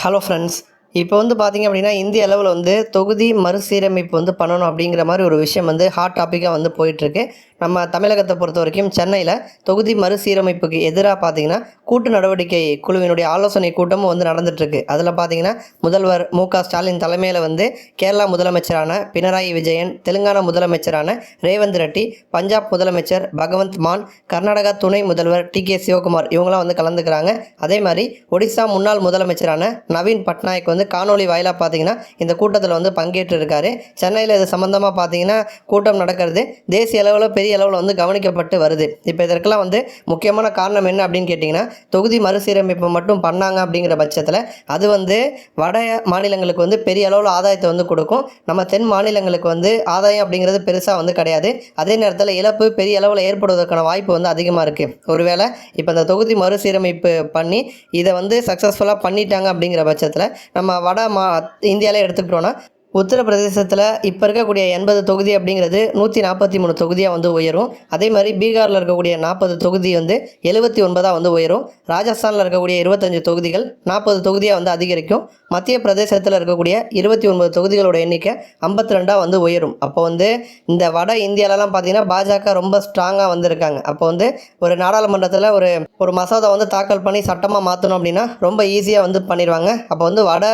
Hello friends இப்போ வந்து பார்த்தீங்க அப்படின்னா இந்திய அளவில் வந்து தொகுதி மறுசீரமைப்பு வந்து பண்ணணும் அப்படிங்கிற மாதிரி ஒரு விஷயம் வந்து ஹாட் டாப்பிக்காக வந்து போயிட்டுருக்கு நம்ம தமிழகத்தை பொறுத்த வரைக்கும் சென்னையில் தொகுதி மறுசீரமைப்புக்கு எதிராக பார்த்தீங்கன்னா கூட்டு நடவடிக்கை குழுவினுடைய ஆலோசனை கூட்டமும் வந்து நடந்துட்டுருக்கு. அதில் பார்த்தீங்கன்னா முதல்வர் மு க ஸ்டாலின் தலைமையில் வந்து கேரளா முதலமைச்சரான பினராயி விஜயன் தெலுங்கானா முதலமைச்சரான ரேவந்த் ரெட்டி பஞ்சாப் முதலமைச்சர் பகவந்த் மான் கர்நாடகா துணை முதல்வர் டி கே சிவகுமார் இவங்களாம் வந்து கலந்துக்கிறாங்க. அதே மாதிரி ஒடிசா முன்னாள் முதலமைச்சரான நவீன் பட்நாயக் வந்து காணொலி வாயிலாக பார்த்தீங்கன்னா இந்த கூட்டத்தில் வந்து பங்கேற்று இருக்காரு சென்னையில் இது சம்மந்தமாக பார்த்தீங்கன்னா கூட்டம் நடக்கிறது. தேசிய அளவில் பெரிய அளவில் வந்து கவனிக்கப்பட்டு வருது. இப்போ இதற்கெல்லாம் வந்து முக்கியமான காரணம் என்ன அப்படின்னு கேட்டிங்கன்னா தொகுதி மறுசீரமைப்பு மட்டும் பண்ணாங்க அப்படிங்கிற பட்சத்தில் அது வந்து வட மாநிலங்களுக்கு வந்து பெரிய அளவில் ஆதாயத்தை வந்து கொடுக்கும். நம்ம தென் மாநிலங்களுக்கு வந்து ஆதாயம் அப்படிங்கிறது பெருசாக வந்து கிடையாது. அதே நேரத்தில் இழப்பு பெரிய அளவில் ஏற்படுவதற்கான வாய்ப்பு வந்து அதிகமாக இருக்குது ஒருவேளை இப்போ இந்த தொகுதி மறுசீரமைப்பு பண்ணி இதை வந்து சக்ஸஸ்ஃபுல்லாக பண்ணிட்டாங்க அப்படிங்கிற பட்சத்தில் நம்ம வட மா இந்தியாவிலே எடுத்துக்கிட்டோன்னா உத்தரப்பிரதேசத்தில் இப்போ இருக்கக்கூடிய எண்பது தொகுதி அப்படிங்கிறது நூற்றி நாற்பத்தி மூணு தொகுதியாக வந்து உயரும். அதே மாதிரி பீகாரில் இருக்கக்கூடிய நாற்பது தொகுதி வந்து எழுபத்தி ஒன்பதாக வந்து உயரும். ராஜஸ்தானில் இருக்கக்கூடிய இருபத்தஞ்சு தொகுதிகள் நாற்பது தொகுதியாக வந்து அதிகரிக்கும். மத்திய பிரதேசத்தில் இருக்கக்கூடிய இருபத்தி ஒன்பது தொகுதிகளோட எண்ணிக்கை ஐம்பத்தி ரெண்டாக வந்து உயரும். அப்போ வந்து இந்த வட இந்தியாலலாம் பார்த்தீங்கன்னா பாஜக ரொம்ப ஸ்ட்ராங்காக வந்திருக்காங்க. அப்போ வந்து ஒரு நாடாளுமன்றத்தில் ஒரு ஒரு மசோதா வந்து தாக்கல் பண்ணி சட்டமாக மாற்றணும் அப்படின்னா ரொம்ப ஈஸியாக வந்து பண்ணிடுவாங்க அப்போ வந்து வட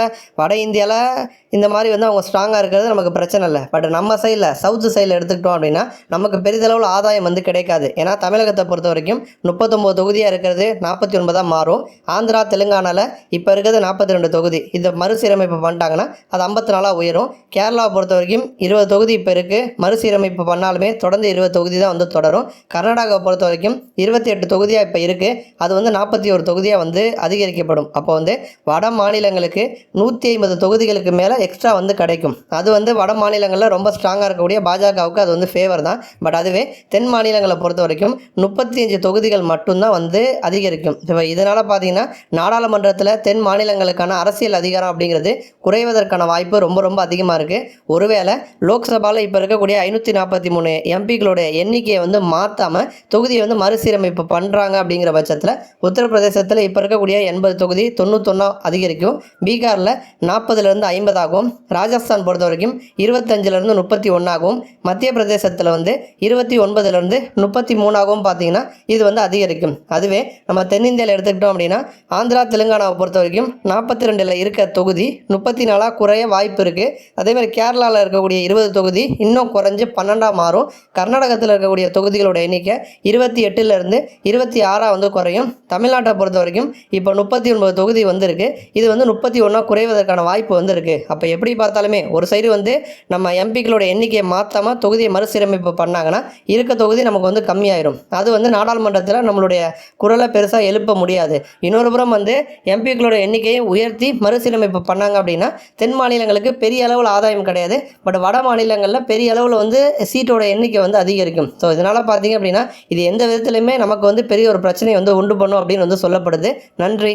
வட இந்தியாவில் இந்த மாதிரி வந்து அவங்க ஸ்ட்ராங்காக இருக்கிறது நமக்கு பிரச்சனை இல்லை. பட் நம்ம சைடில் சவுத் சைடில் எடுத்துக்கிட்டோம் அப்படின்னா நமக்கு பெரிதளவில் ஆதாயம் வந்து கிடைக்காது. ஏன்னா தமிழகத்தை பொறுத்த வரைக்கும் முப்பத்தொம்போது தொகுதியாக இருக்கிறது நாற்பத்தி ஒன்பதாக மாறும். ஆந்திரா தெலுங்கானாவில் இப்போ இருக்கிறது நாற்பத்தி ரெண்டு தொகுதி. இதை மறுசீரமைப்பு பண்ணிட்டாங்கன்னா அது ஐம்பத்தி நாலாக உயரும். கேரளாவை பொறுத்த வரைக்கும் இருபது தொகுதி இப்போ இருக்குது மறுசீரமைப்பு பண்ணாலுமே தொடர்ந்து இருபது தொகுதி தான் வந்து தொடரும். கர்நாடகாவை பொறுத்த வரைக்கும் இருபத்தி எட்டு தொகுதியாக இப்போ இருக்குது அது வந்து நாற்பத்தி ஒரு தொகுதியாக வந்து அதிகரிக்கப்படும். அப்போ வந்து வட மாநிலங்களுக்கு நூற்றி ஐம்பது தொகுதிகளுக்கு மேலே எக்ஸ்ட்ரா வந்து கிடைக்கும். அது வந்து வட மாநிலங்களில் ரொம்ப ஸ்ட்ராங்காக இருக்கக்கூடிய பாஜகவுக்கு அது வந்து ஃபேவர் தான். பட் அதுவே தென் மாநிலங்களை பொறுத்த வரைக்கும் முப்பத்தி அஞ்சு தொகுதிகள் மட்டும்தான் வந்து அதிகரிக்கும். இப்போ இதனால் பார்த்தீங்கன்னா நாடாளுமன்றத்தில் தென் மாநிலங்களுக்கான அரசியல் அதிகாரம் அப்படிங்கிறது குறைவதற்கான வாய்ப்பு ரொம்ப ரொம்ப அதிகமாக இருக்குது ஒருவேளை லோக்சபாவில் இப்போ இருக்கக்கூடிய ஐநூற்றி நாற்பத்தி மூணு எம்பிக்களுடைய எண்ணிக்கையை வந்து மாற்றாமல் தொகுதியை வந்து மறுசீரமைப்பு பண்ணுறாங்க அப்படிங்கிற பட்சத்தில் உத்தரப்பிரதேசத்தில் இப்போ இருக்கக்கூடிய எண்பது தொகுதி தொண்ணூத்தொன்னா அதிகரிக்கும். பீகாரில் நாற்பதுலேருந்து ஐம்பதாகும். ராஜஸ்தான் பொறுத்த வரைக்கும் இருபத்தஞ்சிலேருந்து முப்பத்தி ஒன்றாகவும் மத்திய பிரதேசத்தில் வந்து இருபத்தி ஒன்பதுலேருந்து முப்பத்தி மூணாகவும் பார்த்தீங்கன்னா இது வந்து அதிகரிக்கும். அதுவே நம்ம தென்னிந்தியாவில் எடுத்துக்கிட்டோம் அப்படின்னா ஆந்திரா தெலுங்கானாவை பொறுத்த வரைக்கும் நாற்பத்தி ரெண்டில் இருக்க தொகுதி முப்பத்தி நாலாக குறைய வாய்ப்பு இருக்குது அதேமாதிரி கேரளாவில் இருக்கக்கூடிய இருபது தொகுதி இன்னும் குறைஞ்சு பன்னெண்டாக மாறும். கர்நாடகத்தில் இருக்கக்கூடிய தொகுதிகளோட எண்ணிக்கை இருபத்தி எட்டுலேருந்து இருபத்தி ஆறாக வந்து குறையும். தமிழ்நாட்டை பொறுத்த வரைக்கும் இப்போ முப்பத்தி ஒன்பது தொகுதி வந்திருக்கு. இது வந்து முப்பத்தி ஒன்றா குறைவதற்கான வாய்ப்பு வந்திருக்கு. அப்போ எப்படி பார்த்தாலுமே ஒரு சைடு வந்து நம்ம எம்பிக்களோட எண்ணிக்கையை மாற்றாமல் தொகுதியை மறுசீரமைப்பு பண்ணாங்கன்னா இருக்க தொகுதி நமக்கு வந்து கம்மியாயிரும். அது வந்து நாடாளுமன்றத்தில் நம்மளுடைய குரலை பெருசாக எழுப்ப முடியாது. இன்னொரு புறம் வந்து எம்பிக்களோட எண்ணிக்கையை உயர்த்தி மறுசீரமைப்பு பண்ணாங்க அப்படின்னா தென் மாநிலங்களுக்கு பெரிய அளவில் ஆதாயம் கிடையாது. பட் வட மாநிலங்களில் பெரிய அளவில் வந்து சீட்டோட எண்ணிக்கை வந்து அதிகரிக்கும். ஸோ இதனால் பார்த்தீங்க அப்படின்னா இது எந்த விதத்துலையுமே நமக்கு வந்து பெரிய ஒரு பிரச்சனையை வந்து உண்டு பண்ணும் அப்படின்னு வந்து சொல்லப்படுது. நன்றி.